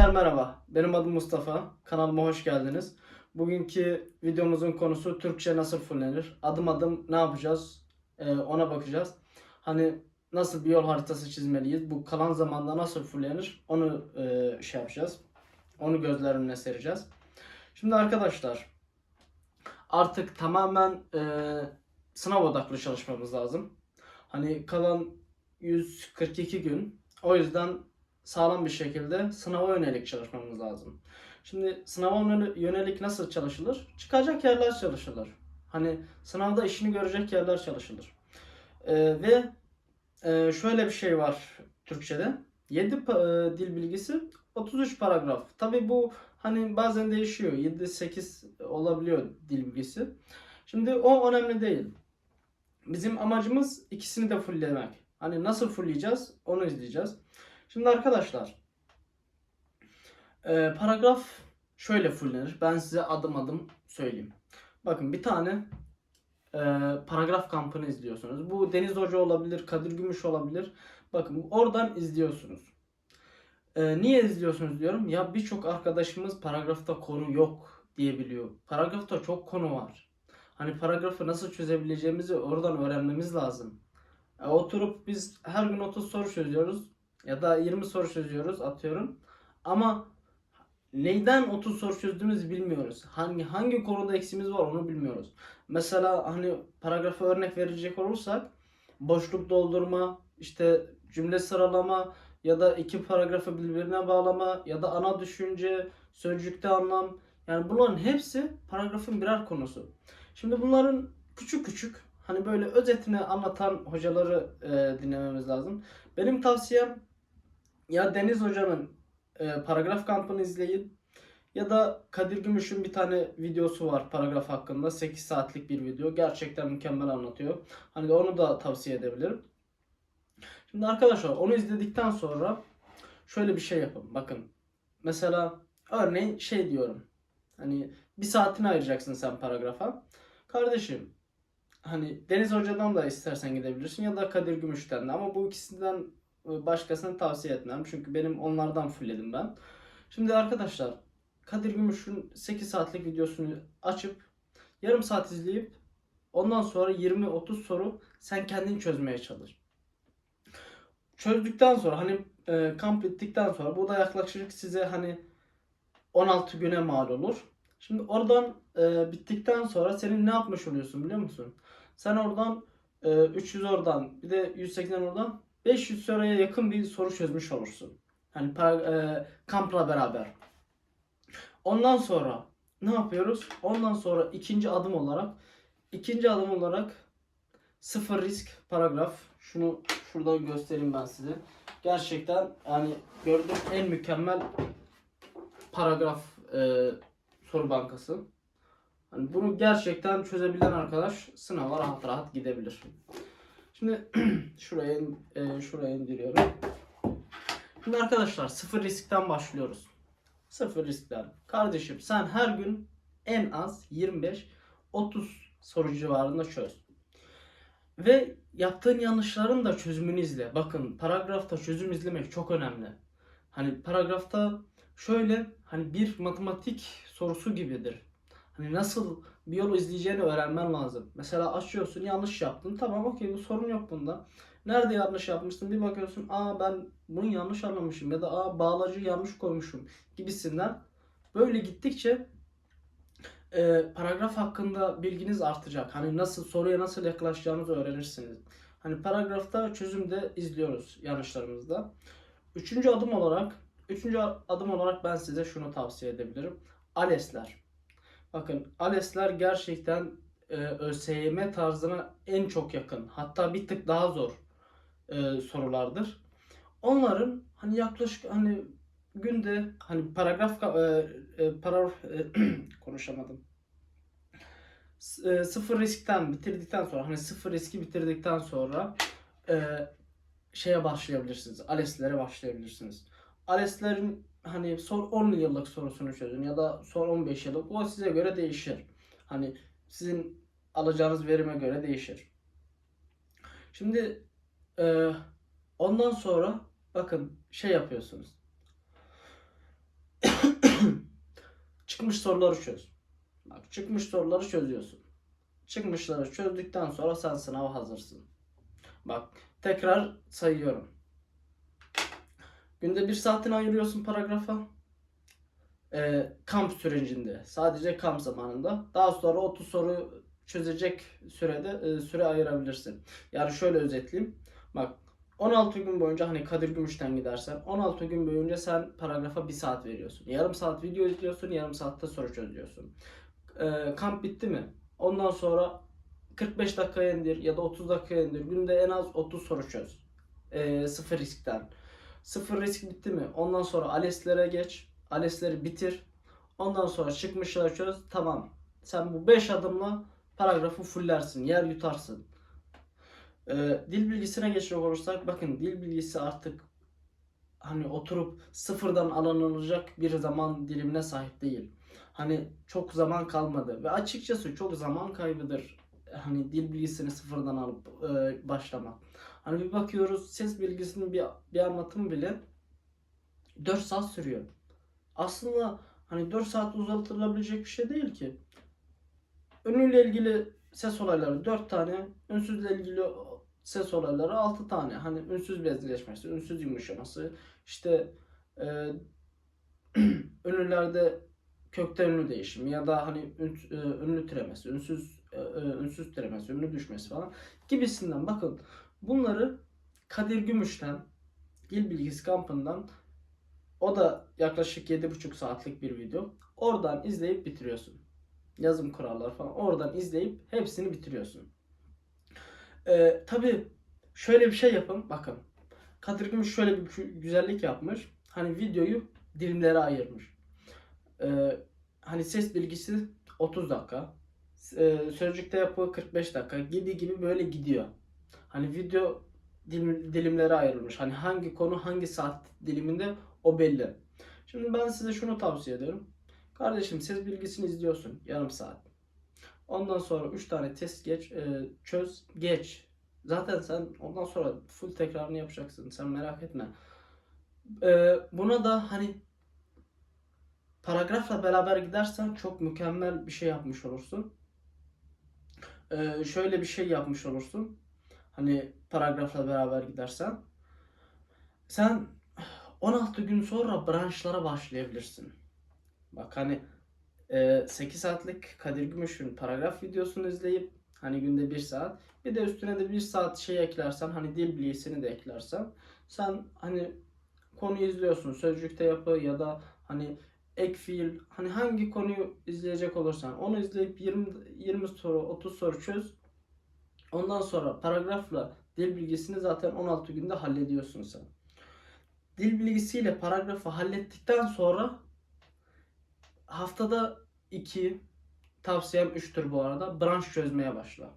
Gençler merhaba. Benim adım Mustafa. Kanalıma hoş geldiniz. Bugünkü videomuzun konusu Türkçe nasıl fullenir? Adım adım ne yapacağız? Ee, ona bakacağız. Hani nasıl bir yol haritası çizmeliyiz? Bu kalan zamanda nasıl fullenir? Onu e, şey yapacağız. Onu gözler önüne sereceğiz. Şimdi arkadaşlar artık tamamen e, sınav odaklı çalışmamız lazım. Hani kalan 142 gün. O yüzden sağlam bir şekilde sınava yönelik çalışmamız lazım. Şimdi sınava yönel- yönelik nasıl çalışılır? Çıkacak yerler çalışılır. Hani sınavda işini görecek yerler çalışılır. Ee, ve e, şöyle bir şey var Türkçe'de. 7 pa- e, dil bilgisi 33 paragraf. Tabi bu hani bazen değişiyor. 7-8 olabiliyor dil bilgisi. Şimdi o önemli değil. Bizim amacımız ikisini de fulllemek. Hani nasıl fullleyeceğiz onu izleyeceğiz. Şimdi arkadaşlar e, paragraf şöyle fullenir. Ben size adım adım söyleyeyim. Bakın bir tane e, paragraf kampını izliyorsunuz. Bu Deniz Hoca olabilir, Kadir Gümüş olabilir. Bakın oradan izliyorsunuz. E, niye izliyorsunuz diyorum. Ya birçok arkadaşımız paragrafta konu yok diyebiliyor. Paragrafta çok konu var. Hani paragrafı nasıl çözebileceğimizi oradan öğrenmemiz lazım. E, oturup biz her gün 30 soru çözüyoruz ya da 20 soru çözüyoruz atıyorum. Ama neyden 30 soru çözdüğümüzü bilmiyoruz. Hangi hangi konuda eksimiz var onu bilmiyoruz. Mesela hani paragrafa örnek verecek olursak boşluk doldurma, işte cümle sıralama ya da iki paragrafı birbirine bağlama ya da ana düşünce, sözcükte anlam yani bunların hepsi paragrafın birer konusu. Şimdi bunların küçük küçük hani böyle özetini anlatan hocaları e, dinlememiz lazım. Benim tavsiyem ya Deniz Hoca'nın e, paragraf kampını izleyin ya da Kadir Gümüş'ün bir tane videosu var paragraf hakkında. 8 saatlik bir video. Gerçekten mükemmel anlatıyor. Hani onu da tavsiye edebilirim. Şimdi arkadaşlar onu izledikten sonra şöyle bir şey yapın. Bakın mesela örneğin şey diyorum. Hani bir saatini ayıracaksın sen paragrafa. Kardeşim hani Deniz Hoca'dan da istersen gidebilirsin ya da Kadir Gümüş'ten de ama bu ikisinden e, başkasını tavsiye etmem. Çünkü benim onlardan fullledim ben. Şimdi arkadaşlar Kadir Gümüş'ün 8 saatlik videosunu açıp yarım saat izleyip ondan sonra 20-30 soru sen kendin çözmeye çalış. Çözdükten sonra hani e, kamp bittikten sonra bu da yaklaşık size hani 16 güne mal olur. Şimdi oradan e, bittikten sonra senin ne yapmış oluyorsun biliyor musun? Sen oradan e, 300 oradan bir de 180 oradan 500 soruya yakın bir soru çözmüş olursun. Hani para, e, kampla beraber. Ondan sonra ne yapıyoruz? Ondan sonra ikinci adım olarak ikinci adım olarak sıfır risk paragraf. Şunu şuradan göstereyim ben size. Gerçekten yani gördüğüm en mükemmel paragraf e, soru bankası. Hani bunu gerçekten çözebilen arkadaş sınava rahat rahat gidebilir. Şimdi şuraya e, şuraya indiriyorum. Şimdi arkadaşlar sıfır riskten başlıyoruz. Sıfır riskler. Kardeşim sen her gün en az 25-30 soru civarında çöz. Ve yaptığın yanlışların da çözümünü izle. Bakın paragrafta çözüm izlemek çok önemli. Hani paragrafta şöyle hani bir matematik sorusu gibidir. Hani nasıl bir yol izleyeceğini öğrenmen lazım. Mesela açıyorsun yanlış yaptın. Tamam okey bu sorun yok bunda. Nerede yanlış yapmışsın bir bakıyorsun aa ben bunu yanlış anlamışım ya da aa bağlacı yanlış koymuşum gibisinden. Böyle gittikçe e, paragraf hakkında bilginiz artacak. Hani nasıl soruya nasıl yaklaşacağınızı öğrenirsiniz. Hani paragrafta çözümde izliyoruz yanlışlarımızda. Üçüncü adım olarak üçüncü adım olarak ben size şunu tavsiye edebilirim. ALES'ler. Bakın ALES'ler gerçekten e, ÖSYM tarzına en çok yakın. Hatta bir tık daha zor e, sorulardır. Onların hani yaklaşık hani günde hani paragraf e, e, paragraf e, konuşamadım. E, sıfır riskten bitirdikten sonra hani sıfır riski bitirdikten sonra e, şeye başlayabilirsiniz. ALES'lere başlayabilirsiniz. ALES'lerin hani son 10 yıllık sorusunu çözün ya da son 15 yıllık o size göre değişir. Hani sizin alacağınız verime göre değişir. Şimdi e, ondan sonra bakın şey yapıyorsunuz. çıkmış soruları çöz. Bak çıkmış soruları çözüyorsun. Çıkmışları çözdükten sonra sen sınava hazırsın. Bak tekrar sayıyorum. Günde bir saatini ayırıyorsun paragrafa. Ee, kamp sürecinde. Sadece kamp zamanında. Daha sonra 30 soru çözecek sürede e, süre ayırabilirsin. Yani şöyle özetleyeyim. Bak 16 gün boyunca hani Kadir Gümüş'ten gidersen 16 gün boyunca sen paragrafa 1 saat veriyorsun. Yarım saat video izliyorsun, yarım saatte soru çözüyorsun. Ee, kamp bitti mi? Ondan sonra 45 dakikaya indir ya da 30 dakikaya indir. Günde en az 30 soru çöz. Ee, sıfır riskten. Sıfır risk bitti mi? Ondan sonra ALES'lere geç. ALES'leri bitir. Ondan sonra çıkmışları çöz. Tamam. Sen bu 5 adımla paragrafı fullersin. Yer yutarsın. Ee, dil bilgisine geçecek olursak bakın dil bilgisi artık hani oturup sıfırdan alınılacak bir zaman dilimine sahip değil. Hani çok zaman kalmadı ve açıkçası çok zaman kaybıdır. Hani dil bilgisini sıfırdan alıp e, başlamak. Hani bir bakıyoruz ses bilgisinin bir, bir anlatımı bile 4 saat sürüyor. Aslında hani 4 saat uzatılabilecek bir şey değil ki. Ünlüyle ilgili ses olayları 4 tane, ünsüzle ilgili ses olayları 6 tane. Hani ünsüz bezleşmesi, ünsüz yumuşaması, işte e, ünlülerde kökte ünlü değişimi ya da hani ün, e, ünlü türemesi, ünsüz ünsüz türemesi, ünlü düşmesi falan gibisinden bakın bunları Kadir Gümüş'ten dil bilgisi kampından o da yaklaşık 7,5 saatlik bir video. Oradan izleyip bitiriyorsun. Yazım kuralları falan. Oradan izleyip hepsini bitiriyorsun. Ee, Tabi şöyle bir şey yapın. Bakın. Kadir Gümüş şöyle bir gü- güzellik yapmış. Hani videoyu dilimlere ayırmış. Ee, hani ses bilgisi 30 dakika. E, sözcükte yapı 45 dakika gibi gibi böyle gidiyor. Hani video dilim, dilimlere ayrılmış. Hani hangi konu hangi saat diliminde o belli. Şimdi ben size şunu tavsiye ediyorum. Kardeşim ses bilgisini izliyorsun yarım saat. Ondan sonra 3 tane test geç, e, çöz, geç. Zaten sen ondan sonra full tekrarını yapacaksın. Sen merak etme. E, buna da hani paragrafla beraber gidersen çok mükemmel bir şey yapmış olursun. E, şöyle bir şey yapmış olursun. Hani paragrafla beraber gidersen. Sen 16 gün sonra branşlara başlayabilirsin. Bak hani e, 8 saatlik Kadir Gümüş'ün paragraf videosunu izleyip hani günde 1 saat bir de üstüne de 1 saat şey eklersen hani dil bilgisini de eklersen sen hani konuyu izliyorsun sözcükte yapı ya da hani ek fiil hani hangi konuyu izleyecek olursan onu izleyip 20 20 soru 30 soru çöz. Ondan sonra paragrafla dil bilgisini zaten 16 günde hallediyorsun sen. Dil bilgisiyle paragrafı hallettikten sonra haftada 2 tavsiyem 3'tür bu arada. Branş çözmeye başla.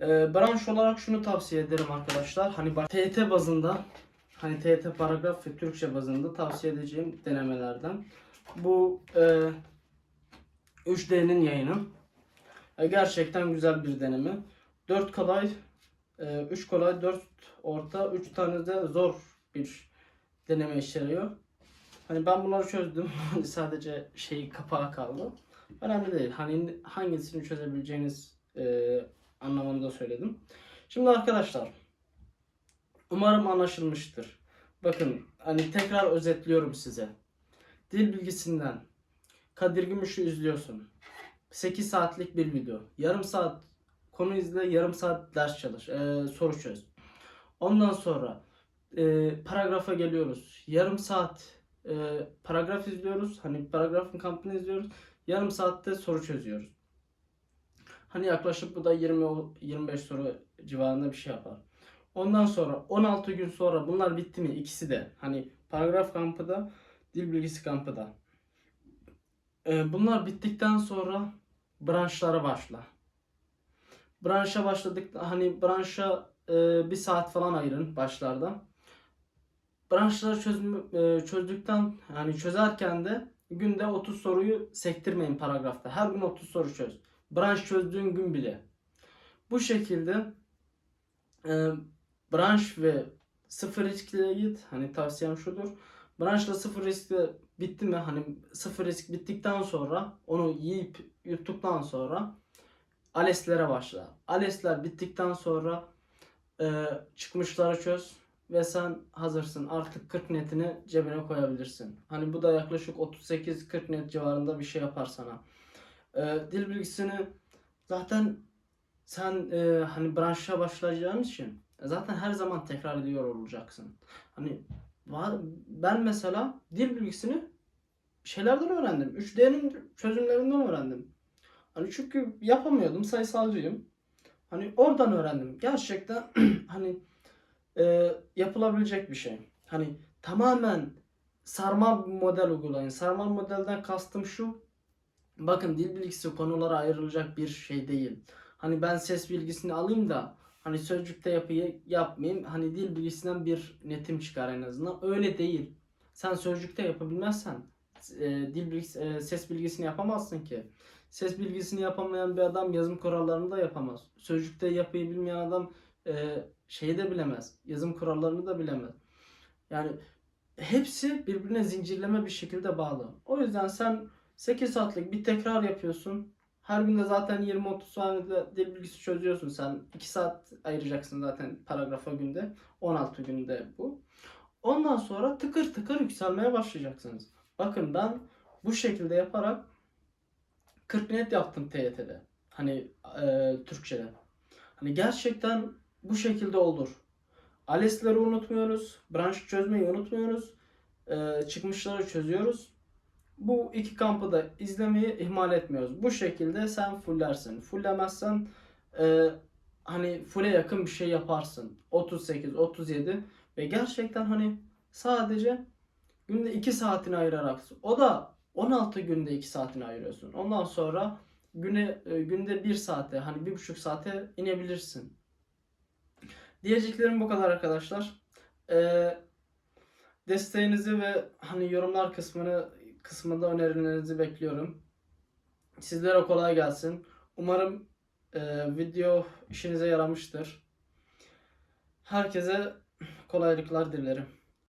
Ee, branş olarak şunu tavsiye ederim arkadaşlar. Hani TET bazında hani TET paragraf ve Türkçe bazında tavsiye edeceğim denemelerden. Bu e, 3D'nin yayını. E, gerçekten güzel bir deneme. 4 kolay, 3 kolay, 4 orta, 3 tane de zor bir deneme içeriyor. Hani ben bunları çözdüm. Sadece şey kapağı kaldı. Önemli değil. Hani hangisini çözebileceğiniz e, anlamında söyledim. Şimdi arkadaşlar umarım anlaşılmıştır. Bakın hani tekrar özetliyorum size. Dil bilgisinden Kadir Gümüş'ü izliyorsun. 8 saatlik bir video. Yarım saat konu izle, yarım saat ders çalış, e, soru çöz. Ondan sonra e, paragrafa geliyoruz. Yarım saat e, paragraf izliyoruz. Hani paragrafın kampını izliyoruz. Yarım saatte soru çözüyoruz. Hani yaklaşık bu da 20-25 soru civarında bir şey yapar. Ondan sonra 16 gün sonra bunlar bitti mi? İkisi de. Hani paragraf kampı da dil bilgisi kampı da. E, bunlar bittikten sonra branşlara başla. Branşa başladık hani branşa e, bir saat falan ayırın başlarda. Branşları çözüm, e, çözdükten yani çözerken de günde 30 soruyu sektirmeyin paragrafta. Her gün 30 soru çöz. Branş çözdüğün gün bile. Bu şekilde e, branş ve sıfır riskle git. Hani tavsiyem şudur. Branşla sıfır riskle bitti mi hani sıfır risk bittikten sonra onu yiyip yuttuktan sonra ALES'lere başla. ALES'ler bittikten sonra e, çıkmışları çöz ve sen hazırsın. Artık 40 netini cebine koyabilirsin. Hani bu da yaklaşık 38-40 net civarında bir şey yapar sana. E, dil bilgisini zaten sen e, hani branşa başlayacağın için zaten her zaman tekrar ediyor olacaksın. Hani ben mesela dil bilgisini şeylerden öğrendim. 3D'nin çözümlerinden öğrendim. Hani çünkü yapamıyordum sayısalcıyım. Hani oradan öğrendim. Gerçekten hani e, yapılabilecek bir şey. Hani tamamen sarmal model uygulayın. Sarmal modelden kastım şu. Bakın dil bilgisi konulara ayrılacak bir şey değil. Hani ben ses bilgisini alayım da hani sözcükte yapıyı yapmayayım. Hani dil bilgisinden bir netim çıkar en azından. Öyle değil. Sen sözcükte yapabilmezsen e, dil bilgisi, e, ses bilgisini yapamazsın ki. Ses bilgisini yapamayan bir adam yazım kurallarını da yapamaz. Sözcükte yapıyı bilmeyen adam e, şeyi de bilemez. Yazım kurallarını da bilemez. Yani hepsi birbirine zincirleme bir şekilde bağlı. O yüzden sen 8 saatlik bir tekrar yapıyorsun. Her günde zaten 20-30 saniyede dil bilgisi çözüyorsun sen. 2 saat ayıracaksın zaten paragrafa günde. 16 günde bu. Ondan sonra tıkır tıkır yükselmeye başlayacaksınız. Bakın ben bu şekilde yaparak 40 net yaptım TYT'de. Hani e, Türkçe'de. Hani gerçekten bu şekilde olur. ALES'leri unutmuyoruz. Branş çözmeyi unutmuyoruz. E, çıkmışları çözüyoruz. Bu iki kampı da izlemeyi ihmal etmiyoruz. Bu şekilde sen fullersin. Fullemezsen e, hani full'e yakın bir şey yaparsın. 38, 37 ve gerçekten hani sadece günde 2 saatini ayırarak o da 16 günde 2 saatini ayırıyorsun. Ondan sonra güne e, günde 1 saate hani 1,5 saate inebilirsin. Diyeceklerim bu kadar arkadaşlar. Ee, desteğinizi ve hani yorumlar kısmını kısmında önerilerinizi bekliyorum. Sizlere kolay gelsin. Umarım e, video işinize yaramıştır. Herkese kolaylıklar dilerim.